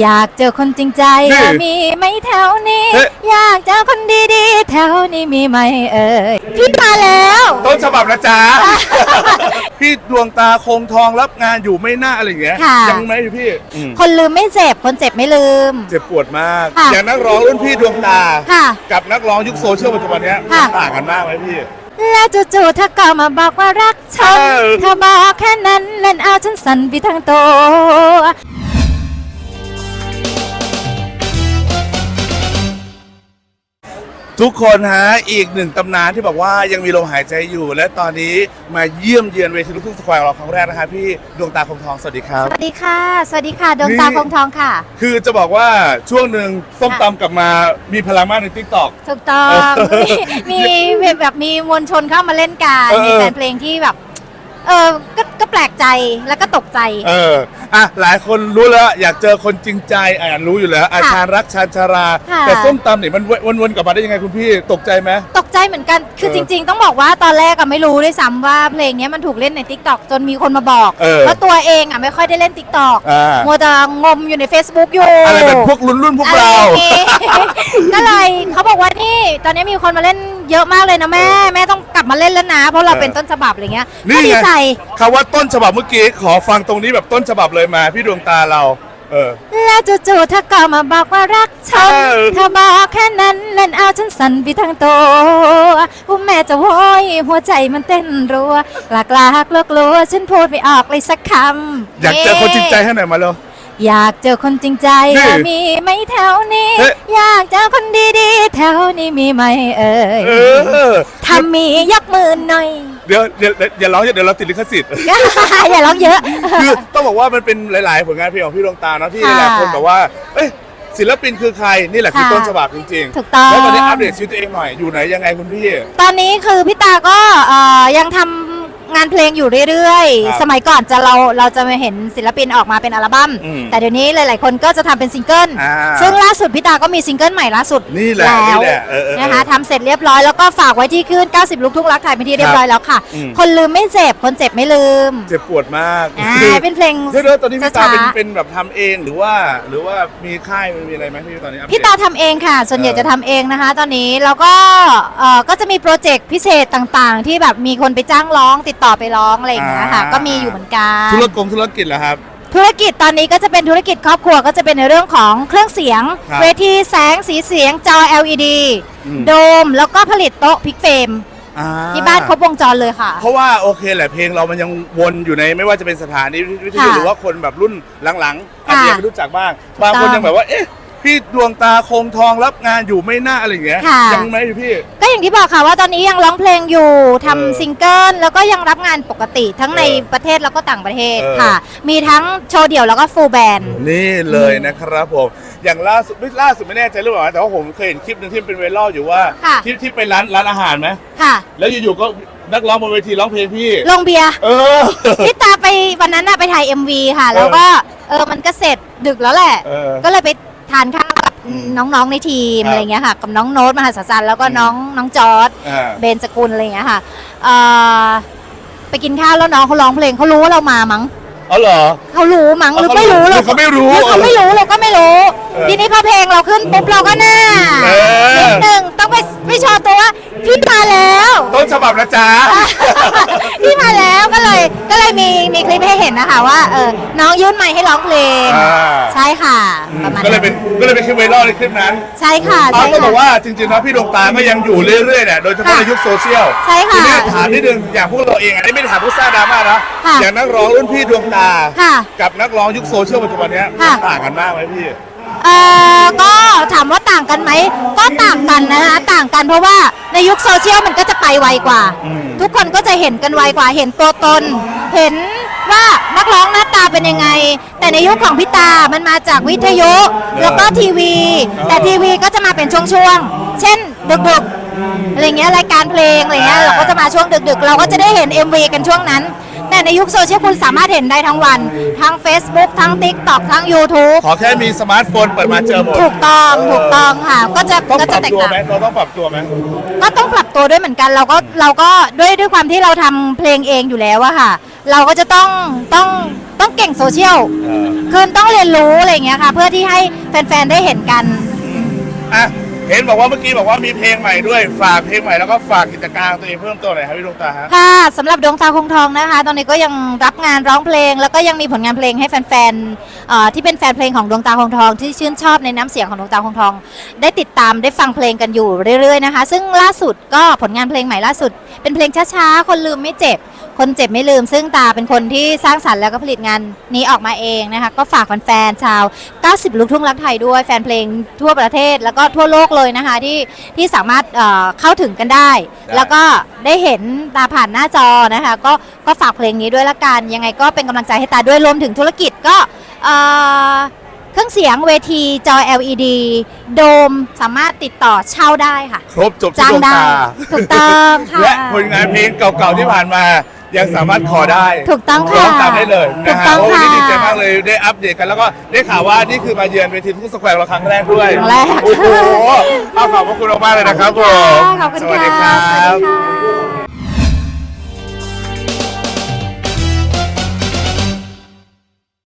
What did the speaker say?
อยากเจอคนจริงใจนี่มีไหมแถวนี้ เฮ้ย อยากเจอคนดีๆ แถวนี้มีไหมเอ่ยพี่มาแล้ว ต้นฉบับนะจ๊ะ พี่ดวงตาคงทองรับงานอยู่ไม่น่าอะไรอย่างเงี้ยค่ะ ยังไหมพี่อืมคนลืมไม่เจ็บ คนเจ็บไม่ลืม เจ็บปวดมาก ค่ะอย่างนักร้องรุ่นพี่ดวงตา ค่ะ กับนักร้องยุคโซเชียลปัจจุบันเนี้ยค่ะต่างกันมากไหมพี่ แล้วจู่ๆเธอก็มาบอกว่ารักฉันเออ เธอบอกแค่นั้นเล่นเอาฉันสั่นไปทั้งตัว ทุกคนฮะอีกหนึ่งตำนานที่บอกว่ายังมีลมหายใจอยู่ และตอนนี้มาเยี่ยมเยือนเวทีลูกทุ่งสแควร์ของเราครั้งแรกนะคะพี่ดวงตาคงทองสวัสดีครับ สวัสดีค่ะ สวัสดีค่ะดวงตานี่คงทองค่ะ คือจะบอกว่าช่วงหนึ่งส้มตำกลับมามีพลังมากในทิกตอกถูกต้องเออมีมีแบบมีมวลชนเข้ามาเล่นกันเออมีแฟนเพลงที่แบบเออก็ก็แปลกใจแล้วก็ตกใจ เออ อะ หลายคนรู้แล้ว อยากเจอคนจริงใจอะรู้อยู่แล้วอาค่ะชาญรักชาญชารา ค่ะ แต่ส้มตำเนี่ยมันวนๆกลับมาได้ยังไงคุณพี่ตกใจไหม ตกใจเหมือนกัน คือเออจริง ๆ ต้องบอกว่าตอนแรกอะไม่รู้ด้วยซ้ำว่าเพลงเนี้ยมันถูกเล่นใน t ิ k t o k จนมีคนมาบอกเออว่าตัวเองอะไม่ค่อยได้เล่น t ิ k t o k อ่า มัวแต่งมอยู่ใน Facebook อยู่อะไรแบบพวกรุ่นรุ่นพวกอะไรเรา อย่างงี้ ก็เลยเขาบอกว่านี่ตอนนี้มีคนมาเล่น เยอะมากเลยนะแม่แม่ต้องกลับมาเล่นแล้วนะ เพราะเราเออเป็นต้นฉบับอะไรเงี้ยนี่ก็ดีไงใจ คำว่าต้นฉบับเมื่อกี้ขอฟังตรงนี้แบบต้นฉบับเลยมา พี่ดวงตาเรา เออ แล้วจู่ๆเธอก็มาบอกว่ารักฉันเออ เธอบอกแค่นั้นเล่นเอาฉันสั่นไปทั้งตัวอุ้มแม่จะโวยหัวใจมันเต้นรัวกล้ากลากลัวกลัวฉันพูดไม่ออกเลยสักคำอยากเจอคนจริงใจให้หน่อยมาเลย อยากเจอคนจริงใจนี่มีไหมแถวนี้เฮ้ยอยากเจอคนดีๆ แถวนี้มีไหมเอ่ยเออทำมียกมือหน่อย เดี๋ยวเดี๋ยวเดี๋ยวอย่าร้องเยอะเดี๋ยวเราติดลิขสิทธิ์ อย่าร้องเยอะ คือต้องบอกว่ามันเป็นหลาย ๆ ผลงานเพลงของพี่ดวงตาเนาะที่ค่ะหลายคนแบบว่า เอ้ยศิลปินคือใครนี่แหละคือค่ะต้นฉบับจริงๆถูกต้อง แล้วตอนนี้อัปเดตชีวิตตัวเองหน่อยอยู่ไหนยังไงคุณพี่ ตอนนี้คือพี่ตาก็เอ่อยังทำ งานเพลงอยู่เรื่อยครับๆ สมัยก่อนจะเราเราจะมาเห็นศิลปินออกมาเป็นอัลบั้ม อืมแต่เดี๋ยวนี้หลาย ๆ คนก็จะทำเป็นซิงเกิล อ่าซึ่งล่าสุดพี่ตาก็มีซิงเกิลใหม่ล่าสุดนี่แหละแล้วนี่แหละเออเออเออนะคะทำเสร็จเรียบร้อยแล้วก็ฝากไว้ที่คลื่น 90 ลูกทุ่งรักไทยเป็นที่เรียบร้อยแล้วค่ะ อืม คนลืมไม่เจ็บ คนเจ็บไม่ลืมเจ็บปวดมากอ่าคือเป็นเพลงเดี๋ยวๆตอนนี้พี่ตาเป็นช้าๆเป็นแบบทำเองหรือว่า หรือว่ามีค่ายมีอะไรไหมพี่ตอนนี้อัปเด พี่ตาทำเองค่ะ ส่วนใหญ่เออจะทำเองนะคะ ตอนนี้แล้วก็เอ่อก็จะมีโปรเจกต์พิเศษต่างๆ ที่แบบมีคนไปจ้างร้องติดต่อไปร้องอะไรอย่างเงี้ยค่ะก็มีอยู่เหมือนกัน ธุรกงธุรกิจเหรอครับ ธุรกิจตอนนี้ก็จะเป็นธุรกิจครอบครัวก็จะเป็นในเรื่องของเครื่องเสียง ครับเวทีแสงสีเสียงจอ LED อืม โดมแล้วก็ผลิตโต๊ะพิกเฟรมอ่ที่บ้านครบวงจรเลยค่ะ เพราะว่าโอเคแหละเพลงเรามันยังวนอยู่ในไม่ว่าจะเป็นสถานีวิทยุค่ะหรือว่าคนแบบรุ่นหลังๆอาจค่ะจะยังไม่รู้จักบ้างถูกบางคนต้องยังแบบว่าเอ๊ะ พี่ดวงตาคงทองรับงานอยู่ไม่น่าอะไรอย่างเงี้ยค่ะ ยังไหมพี่ ก็อย่างที่บอกค่ะว่าตอนนี้ยังร้องเพลงอยู่ทำเออซิงเกิลแล้วก็ยังรับงานปกติทั้งในเออประเทศแล้วก็ต่างประเทศเออ ค่ะ มีทั้งโชว์เดี่ยวแล้วก็ฟูลแบนด์ นี่เลยนะครับผม อย่างล่าสุดไม่ล่าสุดไม่แน่ใจหรือเปล่านะแต่ว่าผมเคยเห็นคลิปหนึ่งที่เป็นไวรัลอยู่ว่าค่ะ ที่ที่ไปร้านร้านอาหารไหมค่ะ แล้วอยู่ๆก็นักร้องบนเวทีร้องเพลงพี่ ลงเบียร์เออ พี่ตาไปวันนั้นน่ะไปถ่าย MV ค่ะ แล้วก็เออมันก็เสร็จดึกแล้วแหละ เออ ก็เลยไป ทานข้าวกับอืมน้องๆในทีมครับอะไรเงี้ยค่ะ กับน้องโน้ตมหาศาลแล้วก็อืม น้องน้องจอร์ดอ่า เบนสกุลอะไรเงี้ยค่ะเอ่อไปกินข้าวแล้วน้องเขาร้องเพลงเขารู้ว่าเรามามั้งเอาเหรอ เขารู้มั้งหรือเขาไม่รู้หรือเราเขาไม่รู้หรือเขาไม่รู้เราก็ไม่รู้ เออทีนี้พอเพลงเราขึ้นปุ๊บเราก็หน้าเออ นิดนึงต้องไปไปโชว์ตัวว่าพี่มาแล้ว ต้นฉบับนะจ๊ะ พี่มาแล้วก็เล ยก็เลยมีมีคลิปให้เห็นนะคะว่าเออน้องยื่นไมค์ให้ร้องเพลง อ่า ใช่ค่ะ ประมาณก็เลยนั้นเป็นก็เลยเป็นคลิปไวรัลในคลิปนั้นใช่ค่ะเอาใช่ก็บอกค่ะว่าจริงๆนะพี่ดวงตาก็ยังอยู่เรื่อยๆเนี่ยโดยเฉพาะค่ะในยุคโซเชียลใช่ค่ะทีนี้ถามนิดนึงอย่างพวกเราเองอันนี้ไม่ได้ถามผู้สร้างดราม่านะค่ะอย่างนักร้องรุ่นพี่ดวงตา ค่ะกับนักร้องยุคโซเชียลปัจจุบันเนี้ยค่ะต่างกันมากไหมพี่ เอ่อก็ ถามว่าต่างกันไหมก็ต่างกันนะคะต่างกันเพราะว่าในยุคโซเชียลมันก็จะไปไวกว่า อืม ทุกคนก็จะเห็นกันไวกว่า เห็นตัวตน เห็นว่านักร้องหน้าตาเป็นยังไง แต่ในยุคของพี่ตา มันมาจากวิทยุ แล้วก็ทีวี แต่ทีวีก็จะมาเป็นช่วงๆ เช่นดึกๆ อะไรเงี้ยรายการเพลงอะไรเงี้ยเราก็จะมาช่วงดึกๆ เราก็จะได้เห็น MV กันช่วงนั้น แต่ในยุคโซเชียลคุณสามารถเห็นได้ทั้งวัน ทั้ง Facebook ทั้ง TikTok ทั้ง YouTube ขอแค่มีสมาร์ทโฟนเปิดมาเจอหมดถูกต้องถูกต้องค่ะ ก็จะต้องก็ปจะรับแตกตัวต่าง ไหมเราต้องปรับตัวไหมก็ต้องปรับตัวด้วยเหมือนกันเราก็เราก็ด้วยด้วยความที่เราทำเพลงเองอยู่แล้วอะค่ะ เราก็จะต้องต้องต้องเก่งโซเชียลเออคือต้องเรียนรู้อะไรอย่างเงี้ยค่ะ เพื่อที่ให้แฟนๆได้เห็นกัน อะ เห็นบอกว่าเมื่อกี้บอกว่ามีเพลงใหม่ด้วยฝากเพลงใหม่แล้วก็ฝากกิจการตัวเองเพิ่มเติมหน่อยครับพี่ดวงตาฮะค่ะสำหรับดวงตาคงทองนะคะ ตอนนี้ก็ยังรับงานร้องเพลง แล้วก็ยังมีผลงานเพลงให้แฟนๆเอ่อที่เป็นแฟนเพลงของดวงตาคงทอง ที่ชื่นชอบในน้ำเสียงของดวงตาคงทอง ได้ติดตามได้ฟังเพลงกันอยู่เรื่อยๆนะคะ ซึ่งล่าสุดก็ผลงานเพลงใหม่ล่าสุด เป็นเพลงช้าๆคนลืมไม่เจ็บ คนเจ็บไม่ลืม ซึ่งตาเป็นคนที่สร้างสรรค์แล้วก็ผลิตงานนี้ออกมาเองนะคะ ก็ฝากแฟนๆชาว 90 ลูกทุ่งรักไทยด้วยแฟนเพลงทั่วประเทศแล้วก็ทั่วโลกเลยนะคะที่ที่สามารถเอ่อเข้าถึงกันได้ได้ แล้วก็ได้เห็นตาผ่านหน้าจอนะคะ ก็ก็ฝากเพลงนี้ด้วยละกัน ยังไงก็เป็นกำลังใจให้ตาด้วยรวมถึงธุรกิจก็เอ่อเครื่องเสียงเวทีจอ LED โดมสามารถติดต่อเช่าได้ค่ะ ครบจบที่จ้างดวงได้ตา ถูกต้องค่ะ และผลงานเพลงเก่าๆที่ผ่านมา ยังสามารถขอได้ถูกต้องค่ะร้องตามได้เลยถูนะกฮะต้องโอ้ค่ะยดีใจมากเลยได้อัปเดตกันแล้วก็ได้ข่าวว่านี่คือมาเยือนเวทีทุกสแควร์เราครั้งแรกด้วยครั้งแรก โอ้โหเอาขอบพระคุณมากๆเลยนะครับผมขอบคุณสวัสดีค่ะรับ